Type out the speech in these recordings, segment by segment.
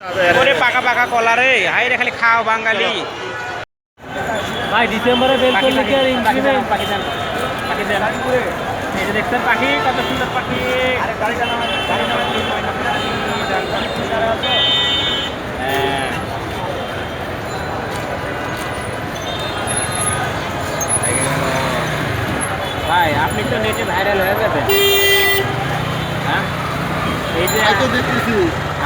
করে পাকা পাকা কলা রে হাই রে খালি খাও বাঙালি ভাই ডিসেম্বরে বেল করলে কি আর ইনক্রিমেন্ট পাখি দেন পাখি দেন এই যে দেখছেন পাখি কত সুন্দর পাখি হ্যাঁ। ভাই আপনি তো নেটে ভাইরাল হয়ে গেছেন হ্যাঁ এই যে দেখতেছি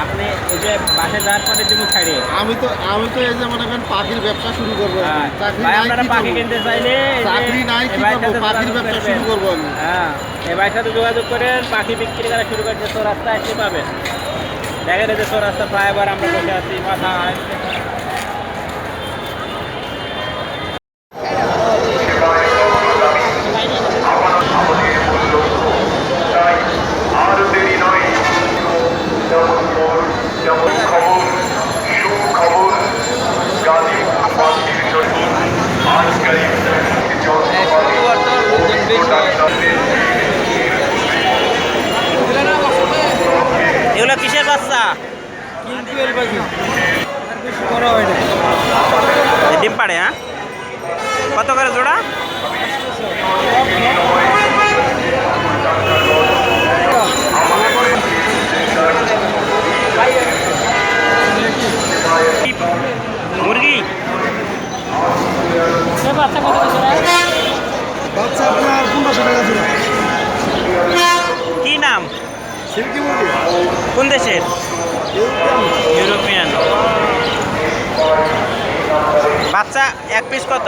আপনি এই যে বাসে যাওয়ার পরে দিব ছাড়ে? আমি তো আমি তো এই যে মনে করেন পাখির ব্যবসা শুরু করব হ্যাঁ। আপনারা পাখি কিনতে চাইলে চাকরি নাই কি করব? পাখির ব্যবসা শুরু করব আমি। হ্যাঁ। এবার সাথে যোগাযোগ করে পাখি বিক্রি করা শুরু করছে তো রাস্তা আসতে পাবেন দেখা যাচ্ছে রাস্তা ফ্লাইওভার আমরা বসে আছি মাথা এই ডিম পাড়ে হ্যাঁ? কত করে জোড়া? মুরগি? বাচ্চা কত বাচ্চা আপনার পনেরোশো টাকা ছিল কি নাম? কোন দেশের? বাচ্চা এক পিস কত?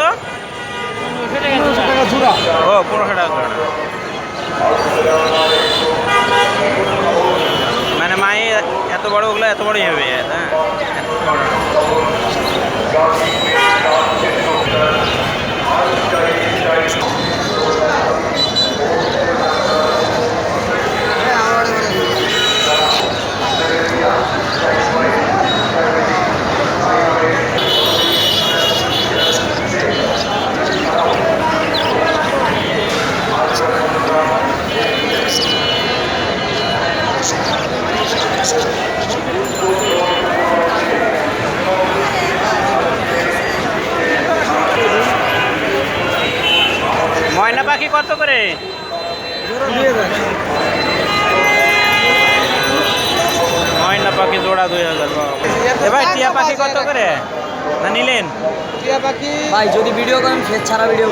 ও, পনেরোশো টাকা। মানে মায়ে এত বড় ওগুলো এত বড়ই হবে হ্যাঁ? কত করে? ময়না পাখি জোড়া দুই হাজার এ ভাই টিয়া পাখি কত করে? না নিলেন? ভাই যদি ভিডিও করেন ফেস ছাড়া ভিডিও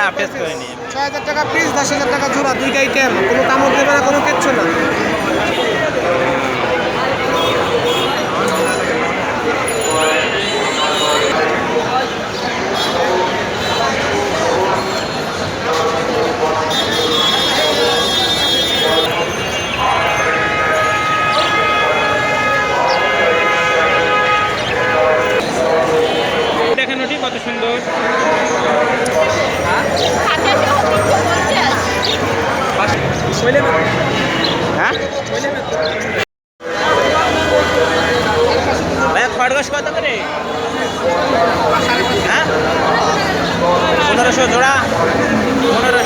না ফেস করে নিয়ে ছয় হাজার টাকা পিস দশ হাজার টাকা জোড়া দুইটা আইটেম কোনো কামড় দেবে না কোনো কিচ্ছু না। খরগোশ কত করে? হ্যাঁ? পনেরোশো জোড়া। পনেরোশো